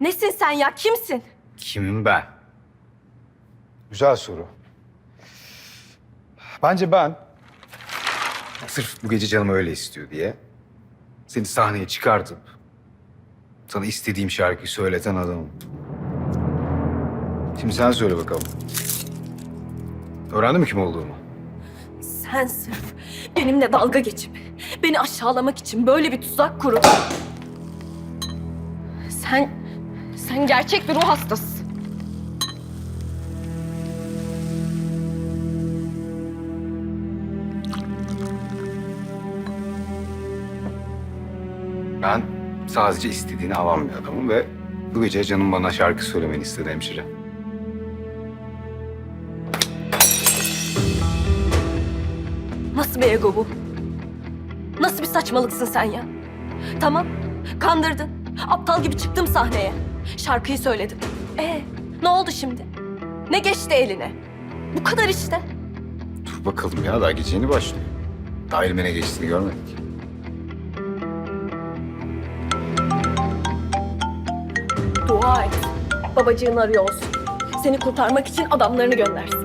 Nesin sen ya? Kimsin? Kimim ben? Güzel soru. Bence ben sırf bu gece canım öyle istiyor diye seni sahneye çıkartıp sana istediğim şarkıyı söyleten adamım. Şimdi sen söyle bakalım. Öğrendin mi kim olduğumu? Sen sırf benimle dalga geçip beni aşağılamak için böyle bir tuzak kurup... Sen, sen gerçek bir ruh hastasısın. Ben sadece istediğini alan bir adamım ve bu gece canım bana şarkı söylemeni istedi hemşire. Nasıl bir ego bu? Nasıl bir saçmalıksın sen ya? Tamam, kandırdın. Aptal gibi çıktım sahneye. Şarkıyı söyledim. Ee, ne oldu şimdi? Ne geçti eline? Bu kadar işte. Dur bakalım ya daha gece yeni başlıyor. Daha elime ne geçtiğini görmedik. Dua et. Babacığın arıyor olsun. Seni kurtarmak için adamlarını göndersin.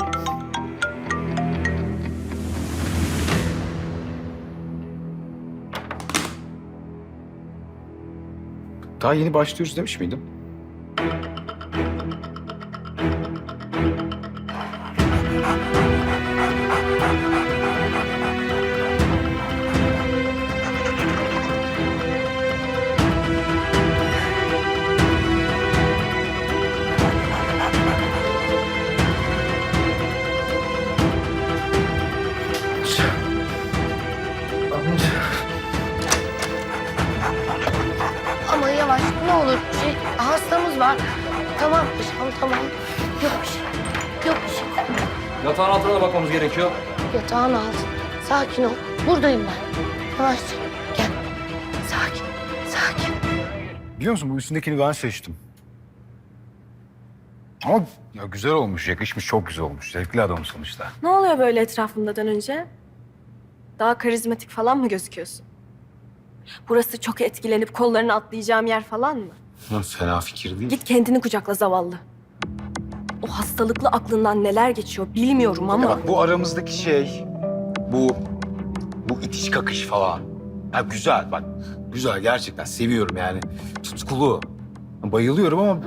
Daha yeni başlıyoruz demiş miydim? Gerekiyor. Yatağın altı. Sakin ol. Buradayım ben. Yavaş. Gel. Sakin. Sakin. Biliyor musun bu üstündekini ben seçtim. Ama ya güzel olmuş, yakışmış, çok güzel olmuş. Zevkli adam sonuçta. Ne oluyor böyle etrafımda dönünce? Daha karizmatik falan mı gözüküyorsun? Burası çok etkilenip kollarını atlayacağım yer falan mı? Ha, fena fikir değil. Git kendini kucakla zavallı. O hastalıklı aklından neler geçiyor bilmiyorum Ya ama... bak bu aramızdaki şey, bu bu itiş kakış falan. Ya güzel bak, güzel gerçekten seviyorum yani. Tutkulu. Bayılıyorum ama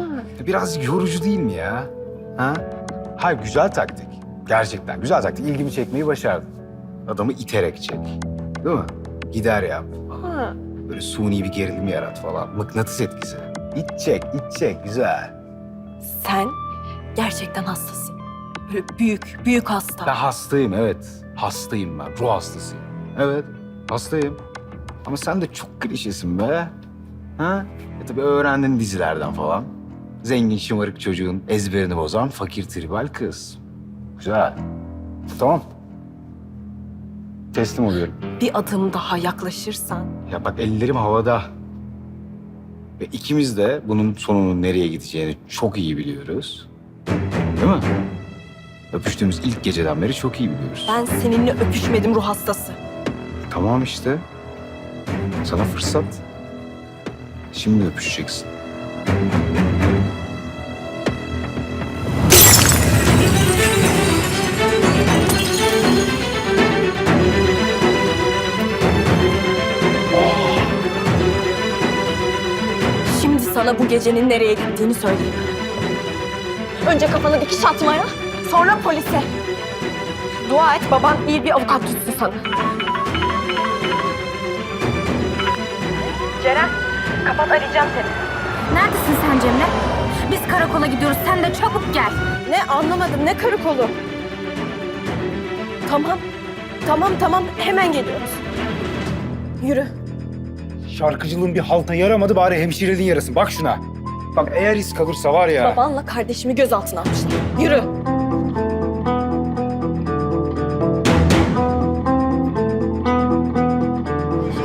biraz yorucu değil mi ya? Ha? Hayır güzel taktik. Gerçekten güzel taktik. İlgimi çekmeyi başardın. Adamı iterek çek. Değil mi? Gider yap. Ha, Böyle suni bir gerilim yarat falan. Mıknatıs etkisi. İt çek, it çek. Güzel. sen gerçekten hastasın. Böyle büyük, büyük hasta. Ben hastayım evet. Hastayım ben. Ruh hastasıyım. Evet. Hastayım. Ama sen de çok klişesin be. Ha? E tabii öğrendin dizilerden falan. Zengin şımarık çocuğun ezberini bozan fakir tribal kız. Güzel. Tamam. Teslim oluyorum. Bir adım daha yaklaşırsan Ya bak ellerim havada. Ve ikimiz de bunun sonunun nereye gideceğini çok iyi biliyoruz. Değil mi? Öpüştüğümüz ilk geceden beri çok iyi biliyoruz. ben seninle öpüşmedim ruh hastası. Tamam işte. Sana fırsat. Şimdi öpüşeceksin. Şimdi sana bu gecenin nereye gittiğini söyleyeyim. Önce kafanı dikiş atmaya, sonra polise. Dua et baban iyi bir avukat tutsun sana. Ceren, kapat arayacağım seni. Neredesin sen Cemre? Biz karakola gidiyoruz. Sen de çabuk gel. Ne anlamadım, ne karakolu? Tamam, tamam tamam hemen geliyoruz. Yürü. Şarkıcılığın bir halta yaramadı bari hemşireliğin yarasın. Bak şuna. Bak eğer iz kalırsa var ya. Babanla kardeşimi gözaltına almışlar. Yürü.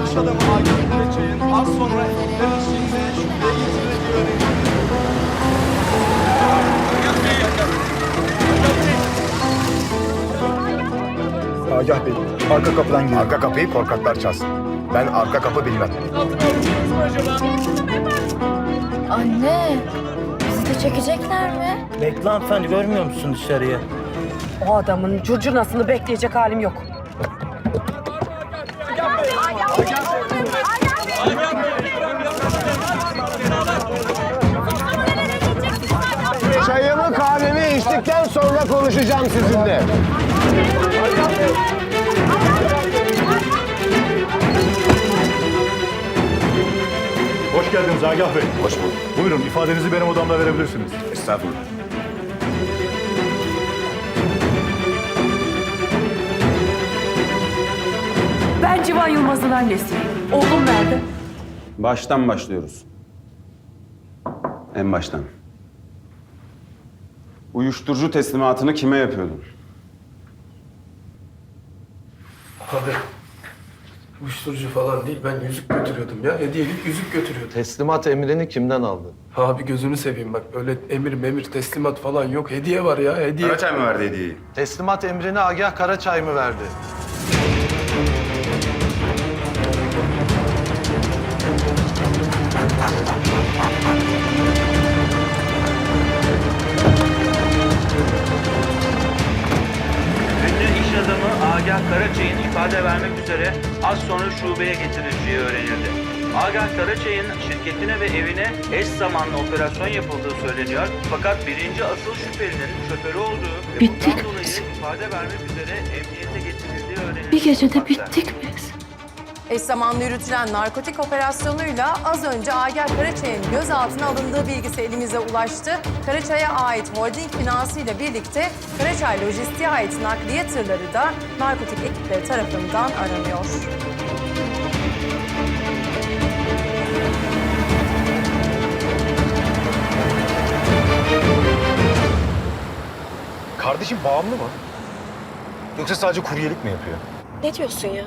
İş adamı Akif Keçe'nin az sonra ekipler eşliğinde şüpheye getirildiği Agah Bey, arka kapıdan girin. Arka kapıyı korkaklar çalsın. Ben arka kapı bilmem. Anne, bizi de çekecekler mi? Bekle hanımefendi görmüyor musun dışarıyı? O adamın curcunasını bekleyecek halim yok. Çayımı kahvemi içtikten sonra konuşacağım sizinle. Geldiniz Agah Bey. Hoş bulduk. Buyurun ifadenizi benim odamda verebilirsiniz. Estağfurullah. Ben Civan Yılmaz'ın annesiyim. Oğlum nerede? Baştan başlıyoruz. En baştan. Uyuşturucu teslimatını kime yapıyordun? Abi uyuşturucu falan değil ben yüzük götürüyordum ya. Hediyelik yüzük götürüyordum. Teslimat emrini kimden aldın? Abi gözünü seveyim bak öyle emir memir teslimat falan yok. Hediye var ya hediye. Karaçay mı verdi hediyeyi? Teslimat emrini Agah Karaçay mı verdi? Karaçay'ın ifade vermek üzere az sonra şubeye getirileceği öğrenildi. Agah Karaçay'ın şirketine ve evine eş zamanlı operasyon yapıldığı söyleniyor. Fakat birinci asıl şüphelinin şoförü olduğu ve Bittik bundan dolayı biz. ifade vermek üzere emniyete getirildiği öğrenildi. Bir gecede bittik biz. Eş zamanlı yürütülen narkotik operasyonuyla az önce Agah Karaçay'ın gözaltına alındığı bilgisi elimize ulaştı. Karaçay'a ait holding binası ile birlikte Karaçay Lojistik'e ait nakliye tırları da narkotik ekipleri tarafından aranıyor. Kardeşim bağımlı mı? Yoksa sadece kuryelik mi yapıyor? Ne diyorsun ya?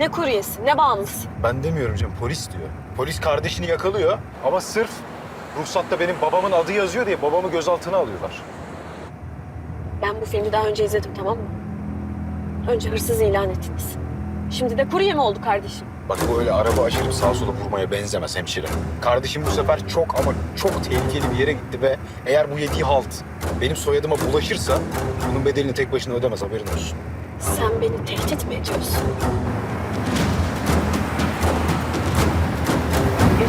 Ne kuryesi, ne bağımlısı? Ben demiyorum canım polis diyor. Polis kardeşini yakalıyor ama sırf ruhsatta benim babamın adı yazıyor diye babamı gözaltına alıyorlar. Ben bu filmi daha önce izledim tamam mı? Önce hırsız ilan ettiniz. Şimdi de kurye mi oldu kardeşim? Bak bu öyle araba aşırıp sağa sola vurmaya benzemez hemşire. Kardeşim bu sefer çok ama çok tehlikeli bir yere gitti ve eğer bu yediği halt benim soyadıma bulaşırsa bunun bedelini tek başına ödemez haberin olsun. Sen beni tehdit mi ediyorsun?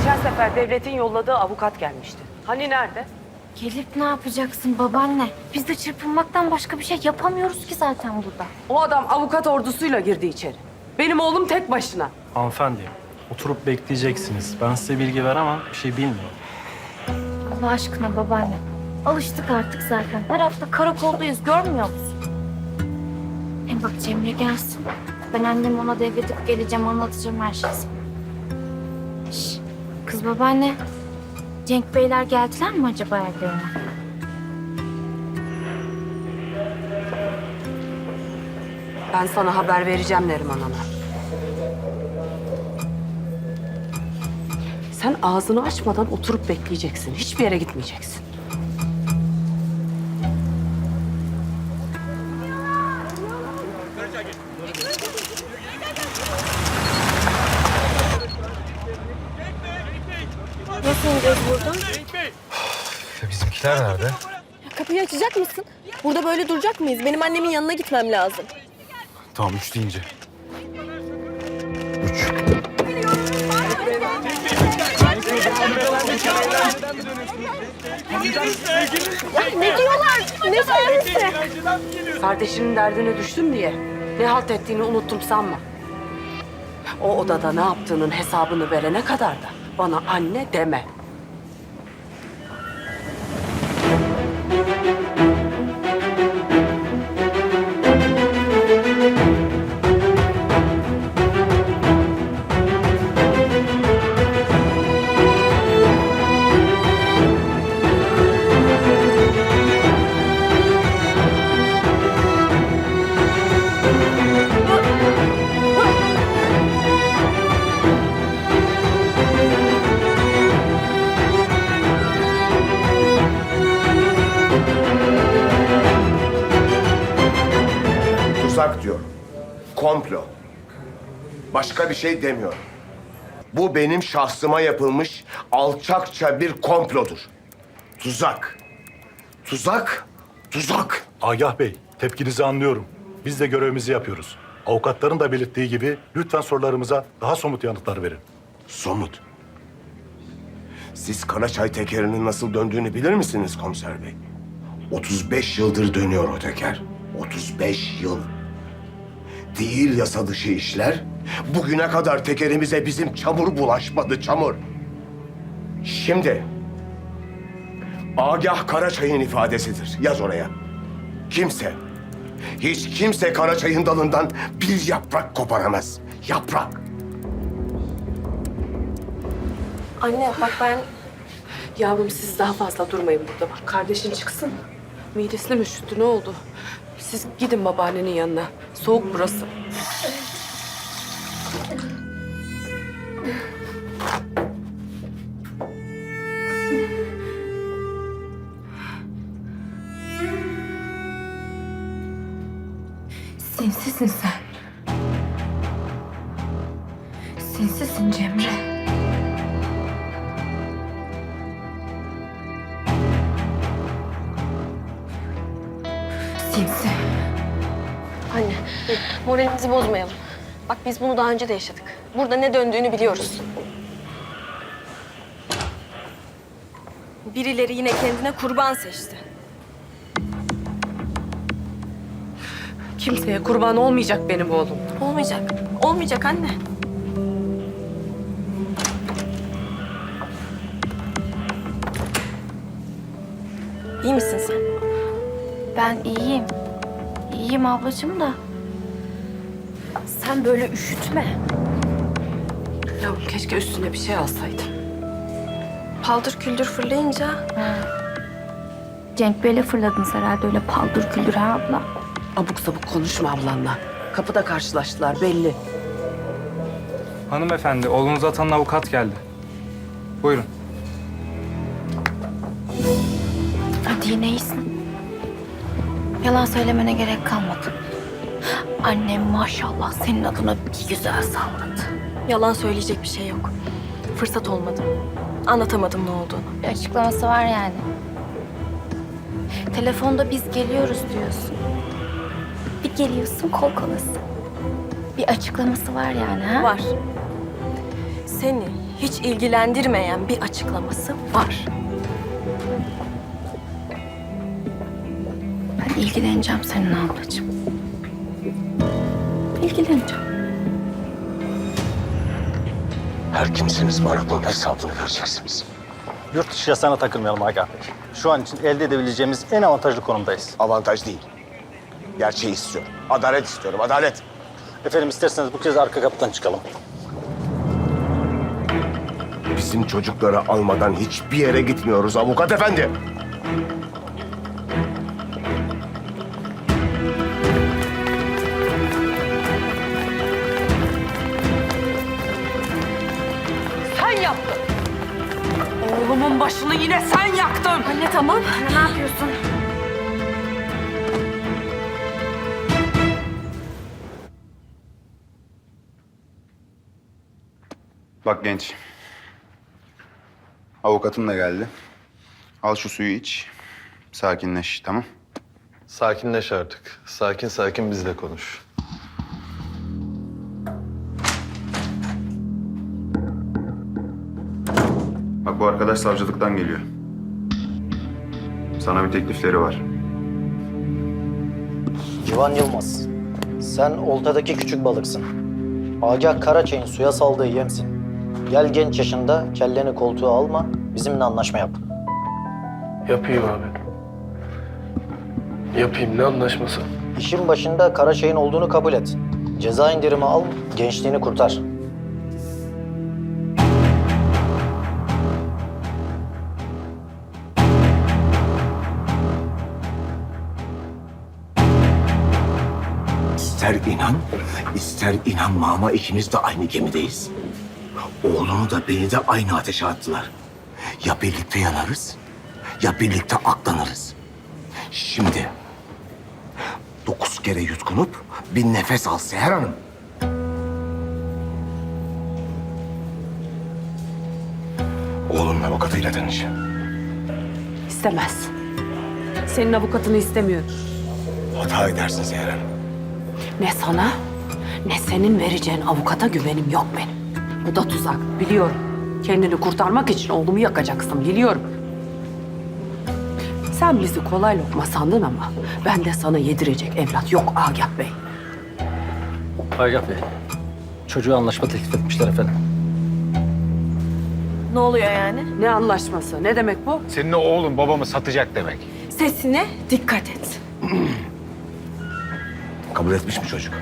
Geçen sefer devletin yolladığı avukat gelmişti. Hani nerede? Gelip ne yapacaksın babaanne? Biz de çırpınmaktan başka bir şey yapamıyoruz ki zaten burada. O adam avukat ordusuyla girdi içeri. Benim oğlum tek başına. Hanımefendi oturup bekleyeceksiniz. Ben size bilgi veremem bir şey bilmiyorum. Allah aşkına babaanne. Alıştık artık zaten. Her hafta karakoldayız görmüyor musun? Hem bak Cemre gelsin. Ben annemi ona devredip geleceğim anlatacağım her şeyi. Kız babaanne. Cenk Beyler geldiler mi acaba evlerine? Ben sana haber vereceğim Neriman Ana. Sen ağzını açmadan oturup bekleyeceksin. Hiçbir yere gitmeyeceksin. Kapıyı açacak mısın? Burada böyle duracak mıyız? Benim annemin yanına gitmem lazım. Tamam üç deyince. Üç. Ne diyorlar? Ne söyledi? Kardeşinin derdine düştüm diye ne halt ettiğini unuttum sanma. O odada ne yaptığının hesabını verene kadar da bana anne deme. Başka bir şey demiyor. Bu benim şahsıma yapılmış alçakça bir komplodur. Tuzak. Tuzak. Tuzak. Agah Bey, tepkinizi anlıyorum. Biz de görevimizi yapıyoruz. Avukatların da belirttiği gibi lütfen sorularımıza daha somut yanıtlar verin. Somut. Siz Karaçay tekerinin nasıl döndüğünü bilir misiniz komiser bey? 35 yıldır dönüyor o teker. 35 yıl. Değil yasa dışı işler. Bugüne kadar tekerimize bizim çamur bulaşmadı, çamur. Şimdi Agah Karaçay'ın ifadesidir. Yaz oraya. Kimse, hiç kimse Karaçay'ın dalından bir yaprak koparamaz. Yaprak. Anne bak ben... Yavrum siz daha fazla durmayın burada. Bak kardeşin çıksın. Midesine mi üşüttü ne oldu? Siz gidin babaannenin yanına. Soğuk burası. Sinsisin sen. Sinsisin Cemre. Sinsi. Anne moralimizi bozmayalım. Bak biz bunu daha önce de yaşadık. Burada ne döndüğünü biliyoruz. Birileri yine kendine kurban seçti. Kimseye kurban olmayacak benim oğlum. Olmayacak. Olmayacak anne. İyi misin sen? Ben iyiyim. İyiyim ablacığım da. Sen böyle üşütme. Yavrum keşke üstüne bir şey alsaydın. Paldır küldür fırlayınca Cenk Bey'le fırladınız herhalde öyle paldır küldür ha abla. Abuk sabuk konuşma ablanla. Kapıda karşılaştılar belli. Hanımefendi, oğlunuza atanan avukat geldi. Buyurun. Hadi yine iyisin. Yalan söylemene gerek kalmadı. Annem maşallah senin adına bir güzel salladı. yalan söyleyecek bir şey yok. Fırsat olmadı. Anlatamadım ne olduğunu. Bir açıklaması var yani. Telefonda biz geliyoruz diyorsun. Geliyorsun kol kolasın. Bir açıklaması var yani ha? Var. Seni hiç ilgilendirmeyen bir açıklaması var. Ben ilgileneceğim senin ablacığım. İlgileneceğim. Her kimsiniz bana bunun hesabını vereceksiniz. Yurt dışı yasağına takılmayalım Bey. Şu an için elde edebileceğimiz en avantajlı konumdayız. Avantaj değil. Gerçeği istiyorum. Adalet istiyorum, adalet. Efendim isterseniz bu kez arka kapıdan çıkalım. Bizim çocukları almadan hiçbir yere gitmiyoruz avukat efendi. Sen yaptın. Oğlumun başını yine sen yaktın. Anne tamam. Ne yapıyorsun? Bak genç. Avukatım da geldi. Al şu suyu iç. Sakinleş tamam. Sakinleş artık. Sakin sakin bizle konuş. Bak bu arkadaş savcılıktan geliyor. Sana bir teklifleri var. Civan Yılmaz. Sen oltadaki küçük balıksın. Agah Karaçay'ın suya saldığı yemsin. Gel genç yaşında kelleni koltuğa alma, bizimle anlaşma yap. Yapayım abi. Yapayım ne anlaşması? İşin başında Karaçay'ın olduğunu kabul et. Ceza indirimi al, gençliğini kurtar. İster inan, ister inanma ama ikimiz de aynı gemideyiz. Oğlunu da beni de aynı ateşe attılar. Ya birlikte yanarız, ya birlikte aklanırız. Şimdi dokuz kere yutkunup bir nefes al Seher Hanım. Oğlunun avukatıyla tanış. İstemez. Senin avukatını istemiyorum. Hata edersin Zehra Hanım. Ne sana ne senin vereceğin avukata güvenim yok benim. Bu da tuzak biliyorum. Kendini kurtarmak için oğlumu yakacaksın biliyorum. Sen bizi kolay lokma sandın ama ben de sana yedirecek evlat yok Agah Bey. Agah Bey, çocuğa anlaşma teklif etmişler efendim. Ne oluyor yani? Ne anlaşması? Ne demek bu? Senin oğlun babamı satacak demek. Sesine dikkat et. Kabul etmiş mi çocuk?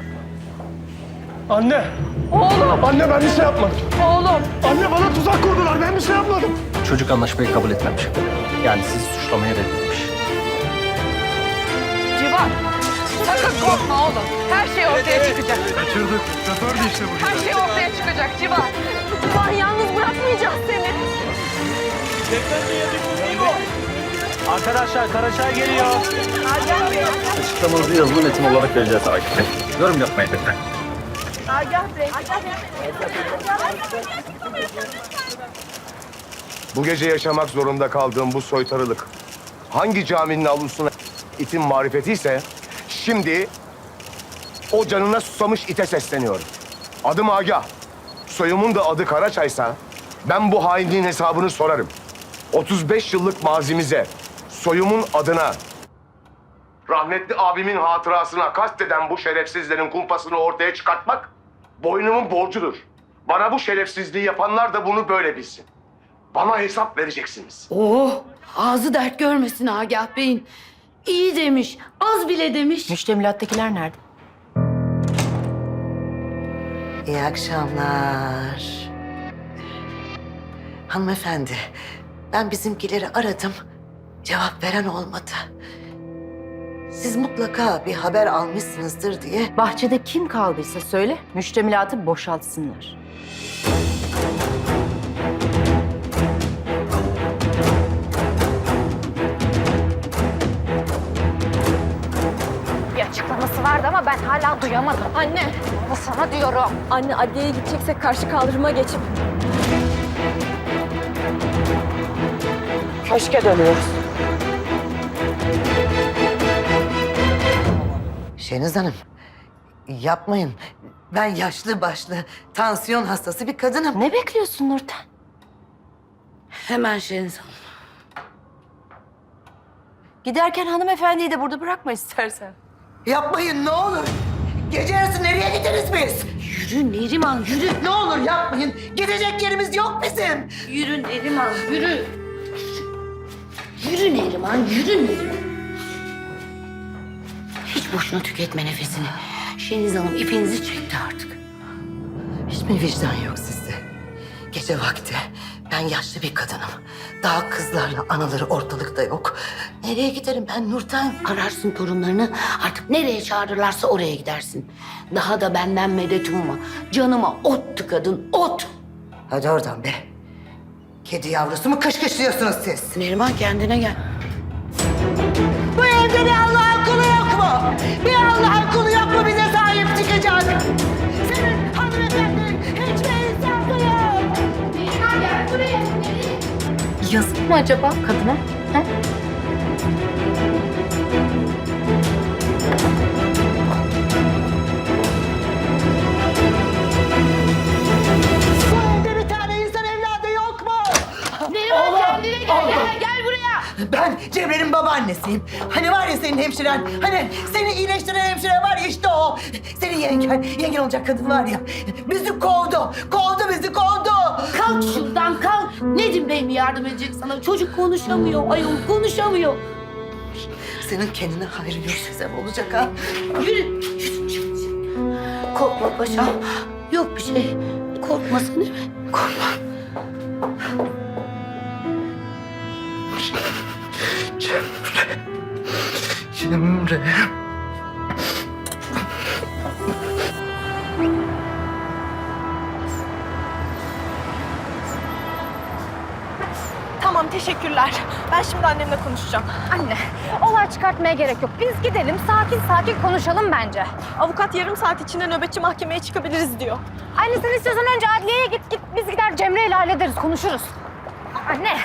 Anne! Oğlum! Anne ben bir şey yapmadım. Oğlum! Anne bana tuzak kurdular. Ben bir şey yapmadım. Çocuk anlaşmayı kabul etmemiş. Yani sizi suçlamaya reddetmiş. Civan! Sakın korkma oğlum. Her şey ortaya çıkacak. Kaçırdık. Şoför de işte bu. Her şey ortaya çıkacak Civan. Civan yalnız bırakmayacağız seni. Arkadaşlar Karaçay geliyor. Açıklamanızı yazılı metin olarak vereceğiz Bu gece yaşamak zorunda kaldığım bu soytarılık hangi caminin avlusuna itin marifeti ise şimdi o canına susamış ite sesleniyorum. Adım Agah. Soyumun da adı Karaçaysa ben bu hainliğin hesabını sorarım. 35 yıllık mazimize, soyumun adına, rahmetli abimin hatırasına kasteden bu şerefsizlerin kumpasını ortaya çıkartmak boynumun borcudur. Bana bu şerefsizliği yapanlar da bunu böyle bilsin. Bana hesap vereceksiniz. Oh, ağzı dert görmesin Agah Bey'in. İyi demiş, az bile demiş. Müştemilattakiler nerede? İyi akşamlar. Hanımefendi, ben bizimkileri aradım. Cevap veren olmadı. Siz mutlaka bir haber almışsınızdır diye. Bahçede kim kaldıysa söyle, müştemilatı boşaltsınlar. Bir açıklaması vardı ama ben hala duyamadım. Anne, Bu sana diyorum. anne adliyeye gideceksek karşı kaldırıma geçip Köşke dönüyoruz. Şeniz Hanım, yapmayın. Ben yaşlı başlı, tansiyon hastası bir kadınım. Ne bekliyorsun Nurten? Hemen Şeniz Hanım. Giderken hanımefendiyi de burada bırakma istersen. Yapmayın ne olur. Gece yarısı nereye gideriz biz? Yürü Neriman, yürü. Ne olur yapmayın. Gidecek yerimiz yok bizim. Yürü Neriman, yürü. Yürü Neriman, yürü Neriman. Hiç boşuna tüketme nefesini. Şeniz Hanım ipinizi çekti artık. Hiç mi vicdan yok sizde? Gece vakti ben yaşlı bir kadınım. Daha kızlarla anaları ortalıkta yok. Nereye giderim ben Nurten? Ararsın torunlarını, artık nereye çağırırlarsa oraya gidersin. Daha da benden medet umma. Canıma ot tıkadın, ot. Hadi oradan be. Kedi yavrusu mu kışkışlıyorsunuz siz? Neriman kendine gel. Bu evde bir mı acaba kadına? Ha? Bu evde bir tane insan evladı yok mu? Neriman kendine gel, gel, gel buraya. Ben Cemre'nin babaannesiyim. Hani var ya senin hemşiren, hani seni iyileştiren hemşire var ya işte o. Senin yengen, yengen olacak kadın var ya. Bizi kovdu, kovdu bizi kovdu. Kalk şuradan kalk. Nedim Bey mi yardım edecek sana? Çocuk konuşamıyor, ayol konuşamıyor. Senin kendine hayrı yok size olacak ha. Yürü, yürü, yürü. Korkma paşam. Yok bir şey. Korkmasın değil mi? Korkma. Cemre. Cemre. Tamam teşekkürler. Ben şimdi annemle konuşacağım. Anne, olay çıkartmaya gerek yok. Biz gidelim, sakin sakin konuşalım bence. Avukat yarım saat içinde nöbetçi mahkemeye çıkabiliriz diyor. Anne sen istiyorsan önce adliyeye git, git. Biz gider Cemre ile hallederiz, konuşuruz. Anne.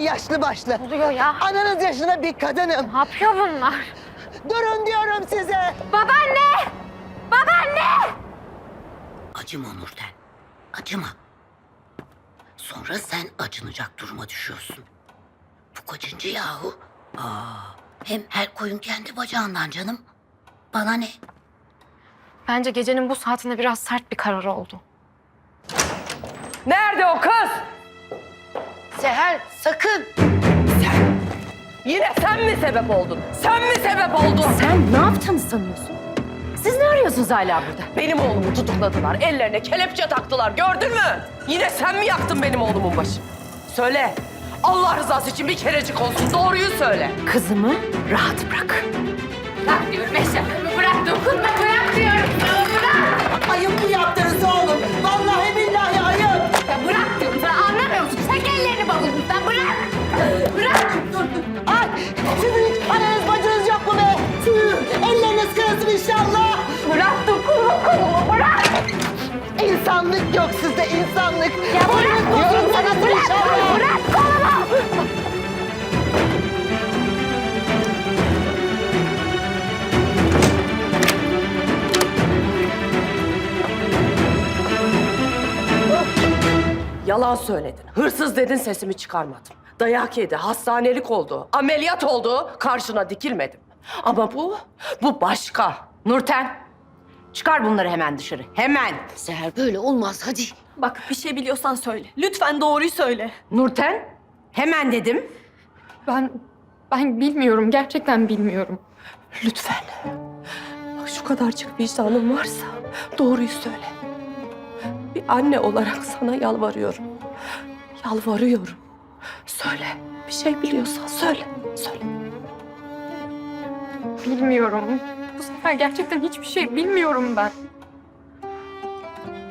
Yaşlı başlı. Oluyor ya. Ananız yaşında bir kadınım. Ne yapıyor bunlar? Durun diyorum size. Babaanne! Babaanne! Acıma Nurten. Acıma. Sonra sen acınacak duruma düşüyorsun. Bu kaçıncı yahu? Aa, hem her koyun kendi bacağından canım. Bana ne? Bence gecenin bu saatinde biraz sert bir karar oldu. Nerede o kız? Seher sakın. Yine sen mi sebep oldun? Sen mi sebep oldun? Sen ne yaptığını sanıyorsun? Siz ne arıyorsunuz hala burada? Benim oğlumu tutukladılar. Ellerine kelepçe taktılar. Gördün mü? Yine sen mi yaktın benim oğlumun başını? Söyle. Allah rızası için bir kerecik olsun. Doğruyu söyle. Kızımı rahat bırak. Bırak diyorum Eşref. Bırak dokunma bırak diyorum. Bırak. Ayıp mı yaptınız oğlum? Vallahi İnsanlık yok sizde insanlık. Ya bırak diyorum sana bırak. Bırak kolumu. Yalan söyledin. Hırsız dedin sesimi çıkarmadım. Dayak yedi, hastanelik oldu, ameliyat oldu. Karşına dikilmedim. Ama bu, bu başka. Nurten, çıkar bunları hemen dışarı. Hemen. Seher böyle olmaz hadi. Bak bir şey biliyorsan söyle. Lütfen doğruyu söyle. Nurten, hemen dedim. Ben ben bilmiyorum gerçekten bilmiyorum. Lütfen. Bak şu kadarcık vicdanın varsa doğruyu söyle. Bir anne olarak sana yalvarıyorum. Yalvarıyorum. Söyle. Bir şey biliyorsan söyle. Söyle. Bilmiyorum. Bu sefer gerçekten hiçbir şey bilmiyorum ben.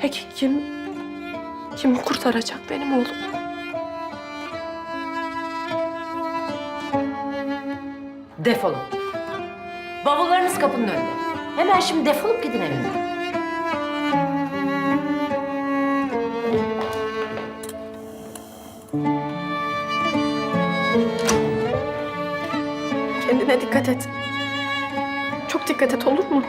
Peki kim kim kurtaracak benim oğlumu? Defolun. Bavullarınız kapının önünde. Hemen şimdi defolup gidin evimden. Kendine dikkat et. Çok dikkat et olur mu?